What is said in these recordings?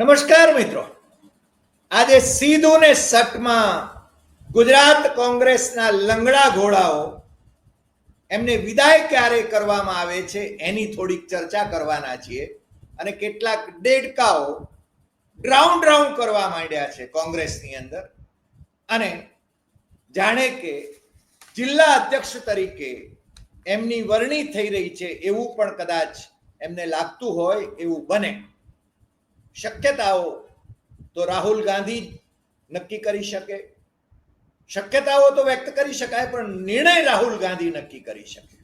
નમસ્કાર મિત્રો. આજે સીધું ને સટમાં ગુજરાત કોંગ્રેસના લંગડા ઘોડાઓ એમને વિદાય ક્યારે કરવામાં આવે છે એની થોડીક ચર્ચા કરવાના છીએ અને કેટલાક દેડકાઓ ડ્રાઉન ડ્રાઉન્ડ કરવા માંડ્યા છે કોંગ્રેસની અંદર. અને જાણે કે જિલ્લા અધ્યક્ષ તરીકે એમની વરણી થઈ રહી છે એવું પણ કદાચ એમને લાગતું હોય એવું બને. શક્યતાઓ તો રાહુલ ગાંધી નક્કી કરી શકે. શક્યતાઓ તો વ્યક્ત કરી શકાય, પણ નિર્ણય રાહુલ ગાંધી નક્કી કરી શકે.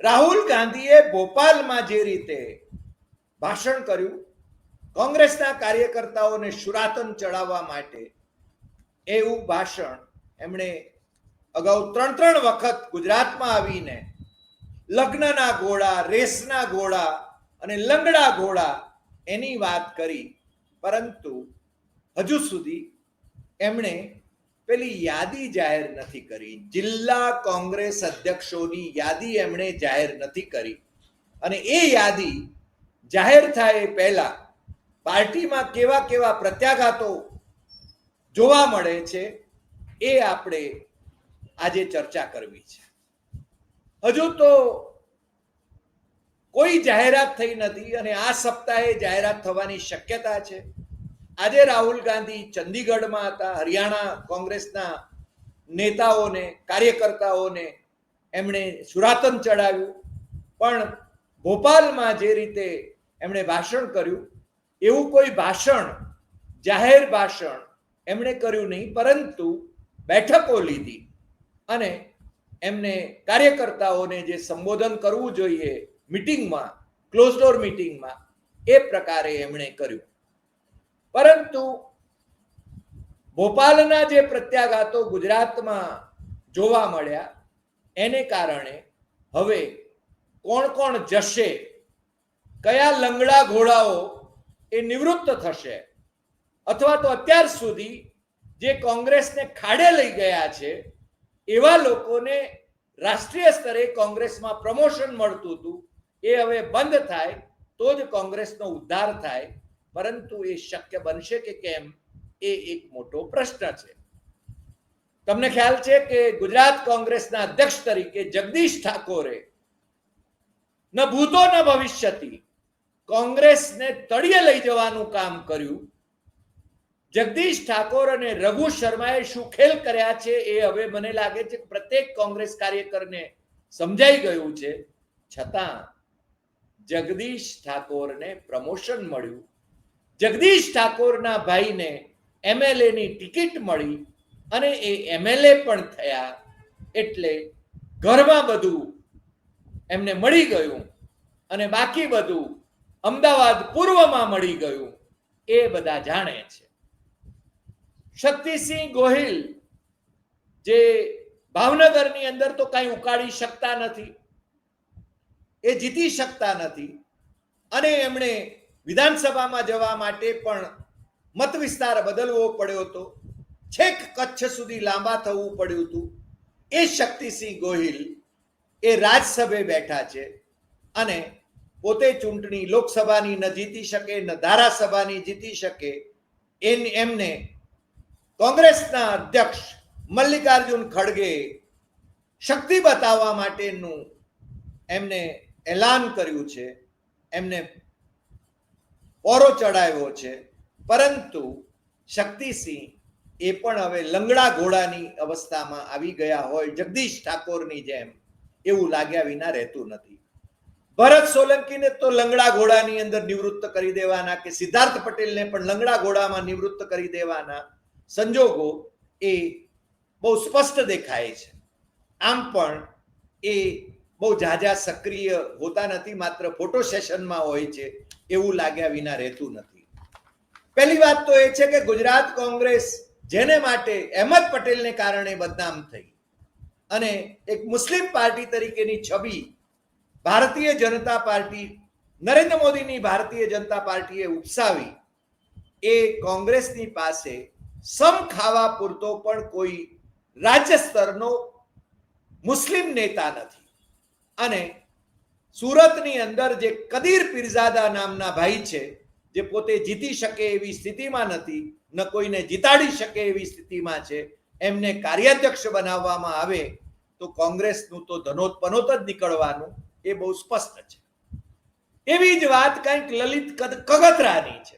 રાહુલ ગાંધીએ ભોપાલમાં જે રીતે ભાષણ કર્યું, કોંગ્રેસના કાર્યકર્તાઓને સુરાતન ચડાવવા માટે, એવું ભાષણ એમણે અગાઉ ત્રણ ત્રણ વખત ગુજરાતમાં આવીને લગ્નના ઘોડા રેસના ઘોડા અને લંગડા ઘોડા એની વાત કરી, પરંતુ હજુ સુધી એમણે પેલી યાદી જાહેર નથી કરી. જિલ્લા કોંગ્રેસ અધ્યક્ષોની યાદી એમણે જાહેર નથી કરી. અને એ યાદી જાહેર થાય એ પહેલા પાર્ટીમાં કેવા કેવા પ્રત્યાઘાતો જોવા મળે છે એ આપણે આજે ચર્ચા કરવી છે. હજુ તો કોઈ જાહેરાત થઈ નથી અને આ સપ્તાહે જાહેરાત થવાની શક્યતા છે. આજે રાહુલ ગાંધી ચંદીગઢમાં હતા. હરિયાણા કોંગ્રેસના નેતાઓને, કાર્યકર્તાઓને એમણે સુરાતન ચડાવ્યું પણ ભોપાલમાં જે રીતે એમણે ભાષણ કર્યું, એવું કોઈ ભાષણ, જાહેર ભાષણ એમણે કર્યું નહીં, પરંતુ બેઠકો લીધી. અને એમને કાર્યકર્તાઓને જે સંબોધન કરવું જોઈએ મિટિંગમાં ક્લોઝ ડોર મિટિંગમાં એ પ્રકારે એમણે કર્યું. પરંતુ ભોપાલના જે પ્રત્યાઘાતો ગુજરાતમાં જોવા મળ્યા, એને કારણે હવે કોણ કોણ જશે, કયા લંગડા ઘોડાઓ એ નિવૃત્ત થશે, અથવા તો અત્યાર સુધી જે કોંગ્રેસને ખાડે લઈ ગયા છે, એવા લોકોને રાષ્ટ્રીય સ્તરે કોંગ્રેસમાં પ્રમોશન મળતું હતું એ હવે બંધ થાય, તો જ કોંગ્રેસનો ઉદ્ધાર થાય. પરંતુ એ શક્ય બનશે કે કેમ? એ એક મોટો પ્રશ્ન છે. તમને ખ્યાલ છે કે ગુજરાત કોંગ્રેસના અધ્યક્ષ તરીકે જગદીશ ઠાકોરે ન ભૂતો ન ભવિષ્યથી કોંગ્રેસને તળિયે લઈ જવાનું કામ કર્યું. જગદીશ ઠાકોર અને રઘુ શર્માએ શું ખેલ કર્યા છે એ હવે મને લાગે છે પ્રત્યેક કોંગ્રેસ કાર્યકરને સમજાઈ ગયું છે. છતાં જગદીશ ઠાકોરને પ્રમોશન મળ્યું. જગદીશ ઠાકોરના ભાઈને એમએલએની ટિકિટ મળી અને એ એમએલએ પણ થયા. એટલે ઘરમાં બધું એમને મળી ગયું અને બાકી બધું અમદાવાદ પૂર્વમાં મળી ગયું. એ બધા જાણે છે. શક્તિસિંહ ગોહિલ જે ભાવનગરની અંદર તો કાંઈ ઉકાળી શકતા નથી. એ જીતી શકતા નથી. અને એમણે વિધાનસભામાં જવા માટે પણ મત વિસ્તાર બદલવો પડ્યો હતો. છેક કચ્છ સુધી લાંબા થવું પડ્યું હતું. એ શક્તિસિંહ ગોહિલ એ રાજસભે બેઠા છે અને પોતે ચૂંટણી લોકસભાની ન જીતી શકે, ન ધારાસભાની જીતી શકે એમ એમને કોંગ્રેસના અધ્યક્ષ મલ્લિકાર્જુન ખડગે શક્તિ બતાવવા માટેનું એમને એલાન કર્યું છે, એમને પોરો ચડાવ્યો છે. પરંતુ શક્તિસિંહ એ પણ હવે લંગડા ઘોડાની અવસ્થામાં આવી ગયા હોય, જગદીશ ઠાકોરની જેમ એવું લાગ્યા વિના રહેતું નથી. ભરત સોલંકીને તો લંગડા ઘોડાની અંદર નિવૃત્ત કરી દેવાના કે સિદ્ધાર્થ પટેલને પણ લંગડા ઘોડામાં નિવૃત્ત કરી દેવાના સંજોગો એ બહુ સ્પષ્ટ દેખાય છે. આમ પણ એ બહુ ઝાઝા સક્રિય હોતા નથી, માત્ર ફોટો સેશનમાં હોય છે, એવું લાગ્યા વિના રહેતું નથી. પહેલી વાત તો એ છે કે ગુજરાત કોંગ્રેસ જેને માટે અહેમદ પટેલને કારણે બદનામ થઈ અને એક મુસ્લિમ પાર્ટી તરીકેની છબી ભારતીય જનતા પાર્ટી, નરેન્દ્ર મોદીની ભારતીય જનતા પાર્ટીએ ઉપસાવી, એ કોંગ્રેસની પાસે સમ ખાવા પૂરતો પણ કોઈ રાજ્ય સ્તરનો મુસ્લિમ નેતા નથી. અને સુરતની અંદર જે કદીર પીરઝાદા નામના ભાઈ છે, જે પોતે જીતી શકે એવી સ્થિતિમાં નથી, ન કોઈને જીતાડી શકે એવી સ્થિતિમાં છે, એમને કાર્યાધ્યક્ષ બનાવવામાં આવે તો કોંગ્રેસનું તો ધનોત્પનોત જ નીકળવાનું, એ બહુ સ્પષ્ટ છે. એવી જ વાત કંઈક લલિત કગથરાની છે.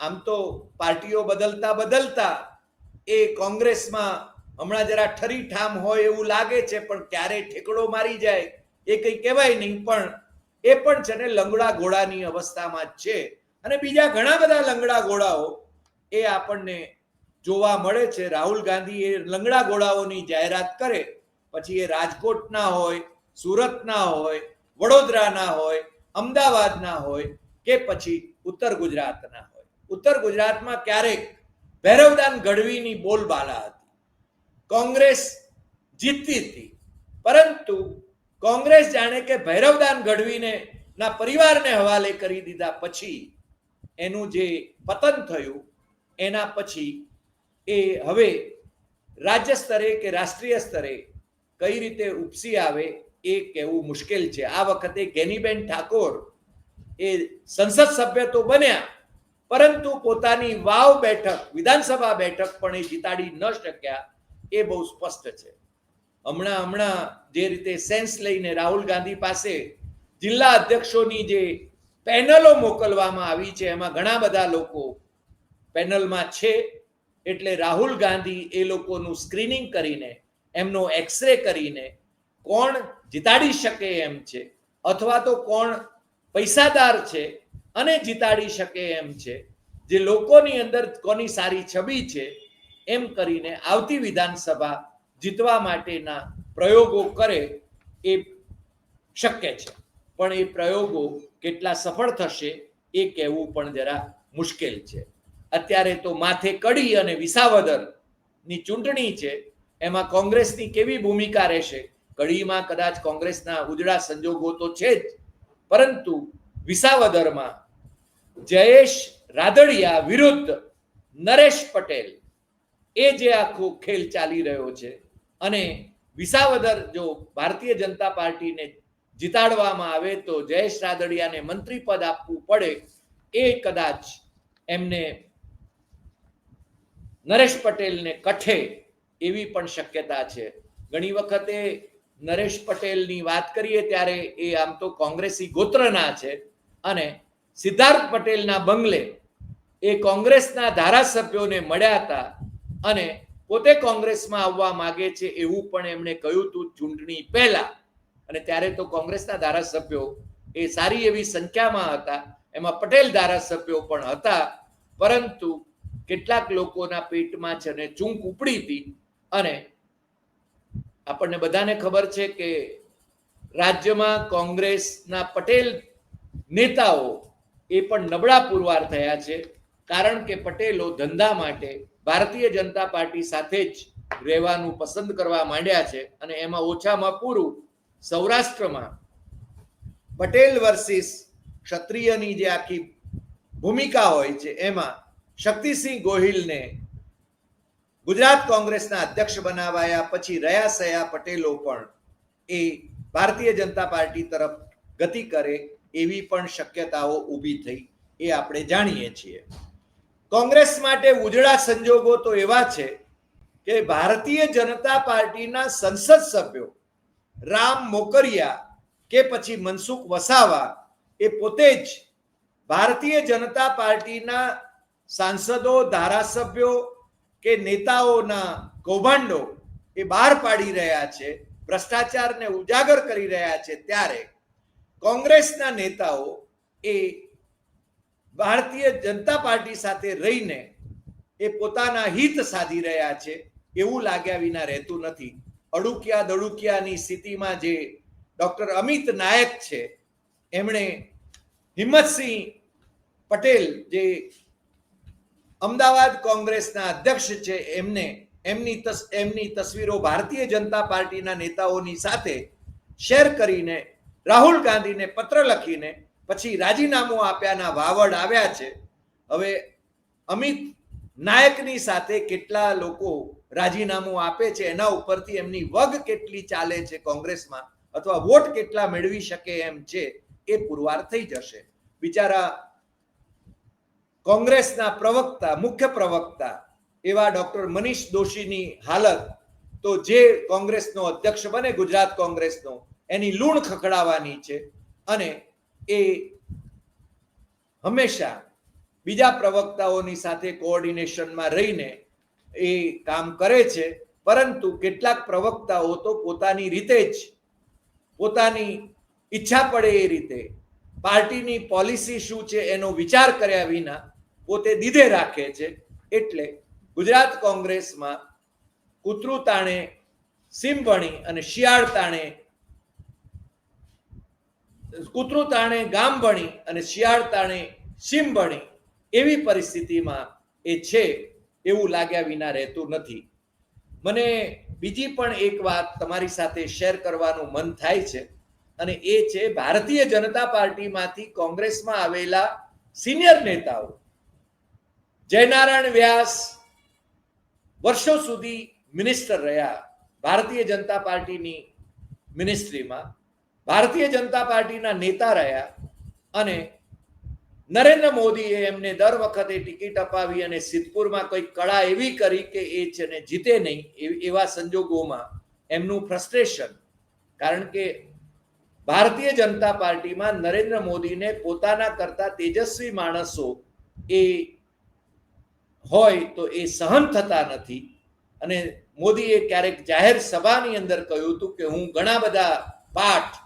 આમ તો પાર્ટીઓ બદલતા બદલતા એ કોંગ્રેસમાં હમણાં જરા ઠરી ઠામ હોય એવું લાગે છે, પણ ક્યારે ઠેકડો મારી જાય એ કંઈ કહેવાય નહીં, પણ એ પણ છે ને લંગડા ઘોડાની અવસ્થામાં જ છે. અને બીજા ઘણા બધા લંગડા ઘોડાઓ એ આપણને જોવા મળે છે. રાહુલ ગાંધી એ લંગડા ઘોડાઓની જાહેરાત કરે, પછી એ રાજકોટના હોય, સુરતના હોય, વડોદરાના હોય, અમદાવાદના હોય કે પછી ઉત્તર ગુજરાતના હોય. ઉત્તર ગુજરાતમાં ક્યારેક ભૈરવદાન ગઢવીની બોલબાલા હતી. કોંગ્રેસ જીતતી હતી. પરંતુ કોંગ્રેસ જાણે કે ભૈરવદાન ગઢવીને ના પરિવારને હવાલે કરી દીધા પછી એનું જે પતન થયું, એના પછી એ હવે રાજ્ય સ્તરે કે રાષ્ટ્રીય સ્તરે કઈ રીતે ઉપસી આવે એ કહેવું મુશ્કેલ છે. આ વખતે ગેનીબેન ઠાકોર એ સંસદ સભ્ય તો બન્યા, પરંતુ પોતાની વાવ બેઠક, વિધાનસભા બેઠક પણ એ જીતાડી ન શક્યા. એ બહુ સ્પષ્ટ છે. હમણાં હમણાં જે રીતે સેન્સ લઈને રાહુલ ગાંધી પાસે જિલ્લા અધ્યક્ષોની જે પેનલો મોકલવામાં આવી છે, એમાં ઘણા બધા લોકો પેનલમાં છે. એટલે રાહુલ ગાંધી એ લોકોનું સ્ક્રીનિંગ કરીને, એમનો એક્સરે કરીને કોણ જીતાડી શકે એમ છે, અથવા તો કોણ પૈસાદાર છે અને જીતાડી શકે એમ છે. જે લોકોની અંદર કોની સારી છબી છે એમ કરીને આવતી વિધાનસભા જીતવા માટેના પ્રયોગો કરે એ શક્ય છે. પણ એ પ્રયોગો કેટલા સફળ થશે એ કહેવું પણ જરા મુશ્કેલ છે. અત્યારે તો માથે કડી અને વિસાવદરની ચૂંટણી છે. એમાં કોંગ્રેસની કેવી ભૂમિકા રહેશે? કડીમાં કદાચ કોંગ્રેસના ઉજળા સંજોગો તો છે જ. પરંતુ વિસાવદરમાં જયેશ રાદડિયા વિરુદ્ધ નરેશ પટેલ એ જે આખો ખેલ ચાલી રહ્યો છે અને વિસાવદર જો ભારતીય જનતા પાર્ટીને જીતાડવામાં આવે તો જયેશ રાદડિયાને મંત્રી પદ આપવું પડે, એ કદાચ એમને નરેશ પટેલને કઠે એવી પણ શક્યતા છે. ઘણી વખતે નરેશ પટેલની વાત કરીએ ત્યારે એ આમ તો કોંગ્રેસી ગોત્રના છે અને સિદ્ધાર્થ પટેલના બંગલે એ કોંગ્રેસના ધારાસભ્યોને મળ્યા હતા અને પોતે કોંગ્રેસમાં આવવા માગે છે એવું પણ એમણે કહ્યું હતું ચૂંટણી પહેલા. અને ત્યારે તો કોંગ્રેસના ધારાસભ્યો એ સારી એવી સંખ્યામાં હતા. એમાં પટેલ ધારાસભ્યો પણ હતા. પરંતુ કેટલાક લોકોના પેટમાં છે ને ચૂંક ઉપડી હતી. અને આપણને બધાને ખબર છે કે રાજ્યમાં કોંગ્રેસના પટેલ નેતાઓ એ પણ નબળા પુરવાર થયા છે. કારણ કે પટેલો ધંધા માટે ભારતીય જનતા પાર્ટી સાથે જ રહેવાનું પસંદ કરવા માંડ્યા છે અને એમાં ઓછામાં પૂરું સૌરાષ્ટ્રમાં પટેલ વર્સિસ ક્ષત્રિયની જે આખી ભૂમિકા હોય છે, એમાં શક્તિસિંહ ગોહિલને ગુજરાત કોંગ્રેસના અધ્યક્ષ બનાવાયા, પછી રહ્યા સયા પટેલો પણ એ ભારતીય જનતા પાર્ટી તરફ ગતિ કરે એવી પણ શક્યતાઓ ઊભી થઈ એ આપણે જાણીએ છીએ. કોંગ્રેસ માટે ઉજળા સંજોગો તો એવા છે કે ભારતીય જનતા પાર્ટીના સંસદ સભ્યો રામ મોકરિયા કે પછી મનસુખ વસાવા એ પોતે જ ભારતીય જનતા પાર્ટીના સાંસદો, ધારાસભ્યો કે નેતાઓના કૌભાંડો એ બહાર પાડી રહ્યા છે, ભ્રષ્ટાચારને ઉજાગર કરી રહ્યા છે ત્યારે કોંગ્રેસના નેતાઓ એ ભારતીય જનતા પાર્ટી સાથે રહીને એ પોતાના હિત સાધી રહ્યા છે એવું લાગ્યા વિના રહેતું નથી. અડુકિયા દડુકિયાની સ્થિતિમાં જે ડોક્ટર અમિત નાયક છે, એમણે હિંમતસિંહ પટેલ જે અમદાવાદ કોંગ્રેસના અધ્યક્ષ છે, એમને એમની એમની તસવીરો ભારતીય જનતા પાર્ટીના નેતાઓની સાથે શેર કરીને રાહુલ ગાંધીને પત્ર લખીને પછી રાજીનામું આપ્યાના વાવડ આવ્યા છે. હવે અમિત નાયકની સાથે કેટલા લોકો રાજીનામું આપે છે, એના ઉપરથી એમની વગ કેટલી ચાલે છે કોંગ્રેસમાં, અથવા વોટ કેટલા મેળવી શકે એમ છે, એ પુરવાર થઈ જશે. બિચારા કોંગ્રેસના પ્રવક્તા, મુખ્ય પ્રવક્તા એવા ડોક્ટર મનીષ દોશીની હાલત, તો જે કોંગ્રેસનો અધ્યક્ષ બને, ગુજરાત કોંગ્રેસનો, એની લૂણ ખખડાવવાની છે અને એ હંમેશા બીજા પ્રવક્તાઓની સાથે કોઓર્ડિનેશનમાં રહીને એ કામ કરે છે. પરંતુ કેટલાક પ્રવક્તાઓ તો પોતાની રીતે જ, પોતાની ઈચ્છા પડે એ રીતે, પાર્ટીની પોલિસી શું છે એનો વિચાર કર્યા વિના પોતે દીધે રાખે છે. એટલે ગુજરાત કોંગ્રેસમાં કૂતરું તાણે સીમ અને શિયાળ તાણે કૂતરું તાણે ગામ ભણી અને શિયાળ તાણે સીમ ભણી. એવી પરિસ્થિતિમાં એ છે એવું લાગ્યા વિના રહેતું નથી. મને બીજી પણ એક વાત તમારી સાથે શેર કરવાનું મન થાય છે અને એ છે ભારતીય જનતા પાર્ટીમાંથી કોંગ્રેસમાં આવેલા સિનિયર નેતાઓ. જયનારાયણ વ્યાસ વર્ષો સુધી મિનિસ્ટર રહ્યા. ભારતીય જનતા પાર્ટીની મિનિસ્ટ્રીમાં ભારતીય જનતા પાર્ટીના નેતા રહ્યા અને નરેન્દ્ર મોદીએ એમને દર વખતે ટિકિટ અપાવી અને સિદ્ધપુરમાં કોઈ કળા એવી કરી કે એ છે ને જીતે નહીં એવી- સંજોગોમાં એમનું ફ્રસ્ટ્રેશન કારણ કે ભારતીય જનતા પાર્ટીમાં નરેન્દ્ર મોદીને પોતાના કરતા તેજસ્વી માણસો એ હોય તો એ સહન થતા નથી. અને મોદીએ ક્યારેક જાહેર સભાની અંદર કહ્યું હતું કે હું ઘણા બધા પાઠ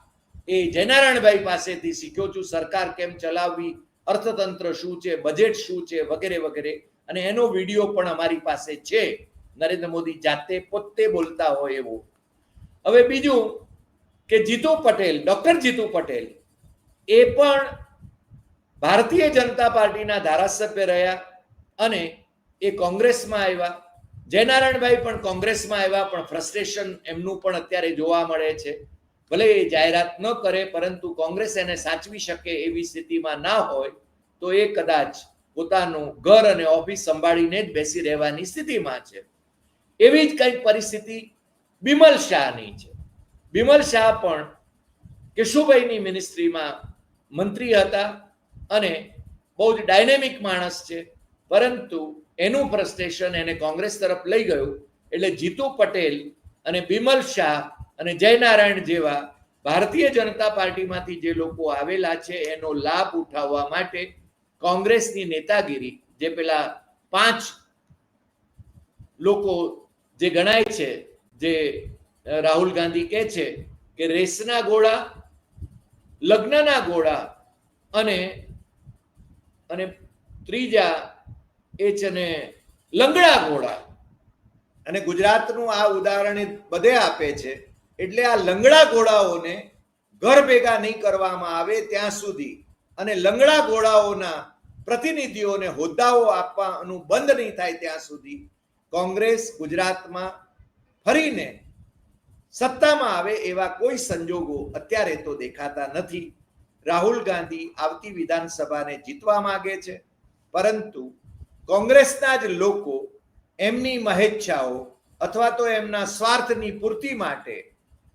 એ જયનારાયણભાઈ પાસેથી શીખ્યો છું, સરકાર કેમ ચલાવવી, અર્થતંત્ર શું છે બજેટ શું છે, વગેરે વગેરે. અને એનો વીડિયો પણ અમારી પાસે છે. નરેન્દ્ર મોદી જાતે પોતે બોલતા હોય એવો. હવે બીજું કે જીતુ પટેલ, ડોક્ટર જીતુ પટેલ એ પણ ભારતીય જનતા પાર્ટીના ધારાસભ્ય રહ્યા અને એ કોંગ્રેસમાં આવ્યા. જયનારાયણભાઈ પણ કોંગ્રેસમાં આવ્યા, પણ ફ્રસ્ટ્રેશન એમનું પણ અત્યારે જોવા મળે છે. ભલે એ જાહેરાત ન કરે, પરંતુ કોંગ્રેસ એને સાચવી શકે એવી સ્થિતિમાં ના હોય, તો એ કદાચ પોતાનું ઘર અને ઓફિસ સંભાળીને જ બેસી રહેવાની સ્થિતિમાં છે. એવી જ કંઈક પરિસ્થિતિ બિમલ શાહની છે. બિમલ શાહ પણ કેશુભાઈની મિનિસ્ટ્રીમાં મંત્રી હતા અને બહુ જ ડાયનેમિક માણસ છે, પરંતુ એનું ફ્રસ્ટ્રેશન એને કોંગ્રેસ તરફ લઈ ગયું, એટલે જીતુ પટેલ અને બિમલ શાહ અને જયનારાયણ જેવા ભારતીય જનતા પાર્ટીમાંથી જે લોકો આવેલા છે, એનો લાભ ઉઠાવવા માટે કોંગ્રેસની નેતાગીરી જે પેલા પાંચ લોકો જે ગણાય છે, જે રાહુલ ગાંધી કહે છે કે રેસના ગોળા, લગ્નના ગોળા અને અને ત્રીજા એ છે ને લંગડા ગોળા. અને ગુજરાતનું આ ઉદાહરણ બધે આપે છે. એટલે આ લંગડા ઘોડાઓને ઘર ભેગા નહીં કરવામાં આવે ત્યાં સુધી. અને લંગડા ઘોડાઓના પ્રતિનિધિઓને હોદ્દાઓ આપવાનું બંધ નહીં થાય ત્યાં સુધી કોંગ્રેસ ગુજરાતમાં ફરીને સત્તામાં આવે એવા કોઈ સંજોગો અત્યારે તો દેખાતા નથી. રાહુલ ગાંધી આવતી વિધાનસભાને જીતવા માંગે છે. પરંતુ કોંગ્રેસના જ લોકો એમની મહેચ્છાઓ અથવા તો એમના સ્વાર્થની પૂર્તિ માટે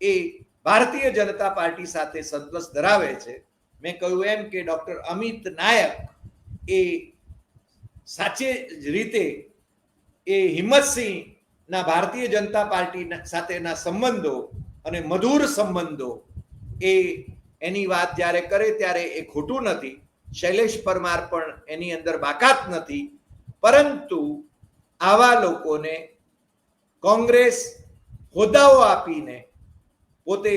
એ ભારતીય જનતા પાર્ટી સાથે સંતોષ ધરાવે છે. મેં કહ્યું એમ કે ડોક્ટર અમિત નાયક એ સાચે જ રીતે એ હિંમતસિંહના ભારતીય જનતા પાર્ટી સાથેના સંબંધો અને મધુર સંબંધો એ એની વાત જ્યારે કરે ત્યારે એ ખોટું નથી. શૈલેષ પરમાર પણ એની અંદર બાકાત નથી. પરંતુ આવા લોકોને કોંગ્રેસ હોદ્દાઓ આપીને પોતે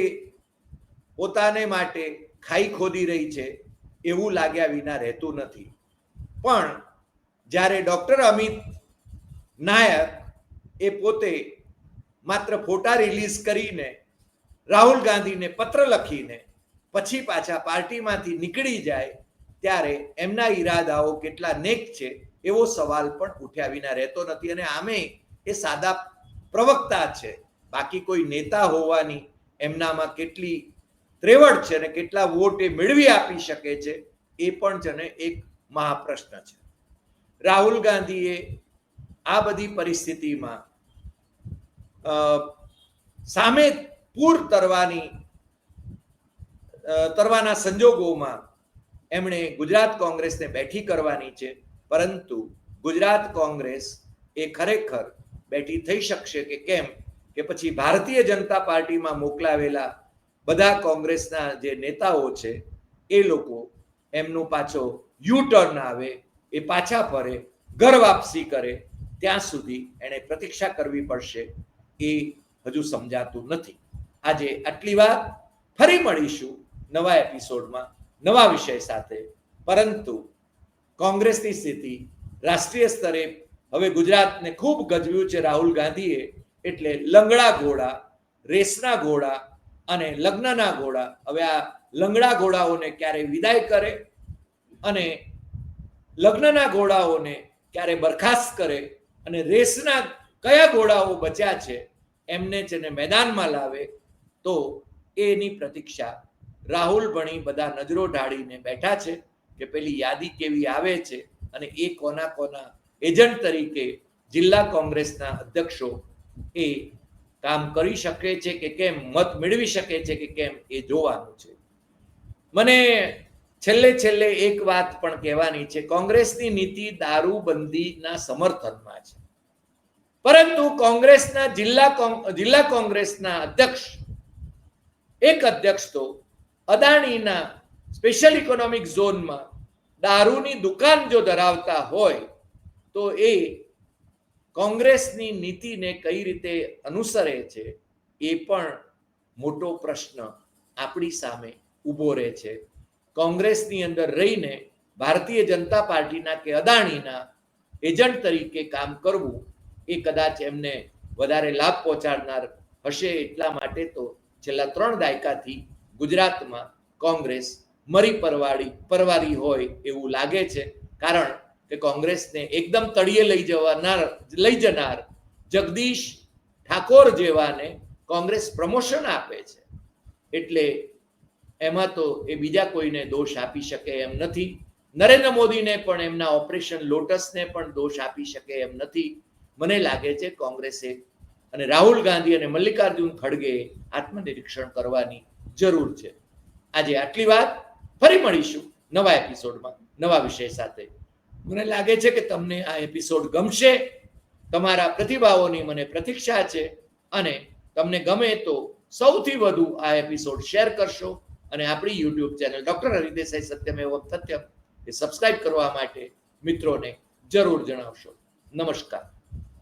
પોતાને માટે ખાઈ ખોદી રહી છે એવું લાગ્યા વિના રહેતું નથી. પણ જ્યારે ડૉક્ટર અમિત નાયક એ પોતે માત્ર ફોટા રિલીઝ કરીને રાહુલ ગાંધીને પત્ર લખીને પછી પાછા પાર્ટીમાંથી નીકળી જાય ત્યારે એમના ઈરાદાઓ કેટલા નેક છે એવો સવાલ પણ ઉઠ્યા વિના રહેતો નથી અને આમે એ સાદા પ્રવક્તા છે. બાકી કોઈ નેતા હોવાની એમનામાં કેટલી ત્રેવડ છે અને કેટલા વોટ એ મેળવી આપી શકે છે, એ પણ છે એક મહાપ્રશ્ન છે. રાહુલ ગાંધીએ આ બધી પરિસ્થિતિમાં સામે પૂર તરવાની તરવાના સંજોગોમાં એમણે ગુજરાત કોંગ્રેસને બેઠી કરવાની છે, પરંતુ ગુજરાત કોંગ્રેસ એ ખરેખર બેઠી થઈ શકશે કે કેમ? કે પછી ભારતીય જનતા પાર્ટીમાં મોકલાવેલા બધા કોંગ્રેસના જે નેતાઓ છે, એ લોકો એમનું પાછો યુ ટર્ન આવે, એ પાછા ફરે, ઘર વાપસી કરે, ત્યાં સુધી એણે પ્રતીક્ષા કરવી પડશે એ હજુ સમજાતું નથી. આજે આટલી વાત ફરી મળીશું નવા એપિસોડમાં, નવા વિષય સાથે. પરંતુ કોંગ્રેસની સ્થિતિ રાષ્ટ્રીય સ્તરે, હવે ગુજરાતને ખૂબ ગજવ્યું છે રાહુલ ગાંધીએ એટલે લંગડા ઘોડા, રેસના ઘોડા અને લગ્નના ઘોડા. હવે આ લંગડા ઘોડાઓને ક્યારે વિદાય કરે અને લગ્નના ઘોડાઓને ક્યારે બરખાસ્ત કરે અને રેસના કયા ઘોડાઓ બચ્યા છે એમને છે ને મેદાનમાં લાવે, તો એની પ્રતીક્ષા રાહુલ ભણી બધા નજરો ઢાળીને બેઠા છે કે પેલી યાદી કેવી આવે છે અને એ કોના કોના એજન્ટ તરીકે જિલ્લા કોંગ્રેસના અધ્યક્ષો એ કામ કરી શકે છે કે કેમ, મત મેળવી શકે છે કે કેમ, એ જોવાનું છે. મને છેલ્લે છેલ્લે એક વાત પણ કહેવાની છે, કોંગ્રેસની નીતિ દારૂબંધીના સમર્થનમાં છે. પરંતુ કોંગ્રેસના જિલ્લા જિલ્લા કોંગ્રેસના અધ્યક્ષ, એક અધ્યક્ષ તો અદાણીના સ્પેશિયલ ઇકોનોમિક ઝોનમાં દારૂની દુકાન જો ધરાવતા હોય, તો એ કોંગ્રેસની નીતિને કઈ રીતે અનુસરે છે એ પણ મોટો પ્રશ્ન આપણી સામે ઊભો રહે છે. કોંગ્રેસની અંદર રહીને ભારતીય જનતા પાર્ટીના કે અદાણીના એજન્ટ તરીકે કામ કરવું એ કદાચ એમને વધારે લાભ પહોંચાડનાર હશે એટલા માટે તો છેલ્લા ત્રણ દાયકાથી ગુજરાતમાં કોંગ્રેસ મરી પરવાડી પરવારી હોય એવું લાગે છે. કારણ કે કોંગ્રેસને એકદમ તળિયે લઈ જવાનાર, લઈ જનાર જગદીશ ઠાકોર જેવાને કોંગ્રેસ પ્રમોશન આપે છે. એટલે એમાં તો એ બીજા કોઈને દોષ આપી શકે એમ નથી. નરેન્દ્ર મોદીને પણ એમના ઓપરેશન લોટસને પણ દોષ આપી શકે એમ નથી. મને લાગે છે કોંગ્રેસે અને રાહુલ ગાંધી અને મલ્લિકાર્જુન ખડગે આત્મનિરીક્ષણ કરવાની જરૂર છે. આજે આટલી વાત. ફરી મળીશું નવા એપિસોડમાં, નવા વિષય સાથે. મને લાગે છે કે તમને આ એપિસોડ ગમશે. તમારા પ્રતિભાવોની મને પ્રતીક્ષા છે અને તમને ગમે તો સૌથી વધુ આ એપિસોડ શેર કરશો અને આપણી YouTube channel doctor Hari Desai Satyamev Satyam એ સબસ્ક્રાઇબ કરવા માટે મિત્રોને જરૂર જણાવશો. નમસ્કાર.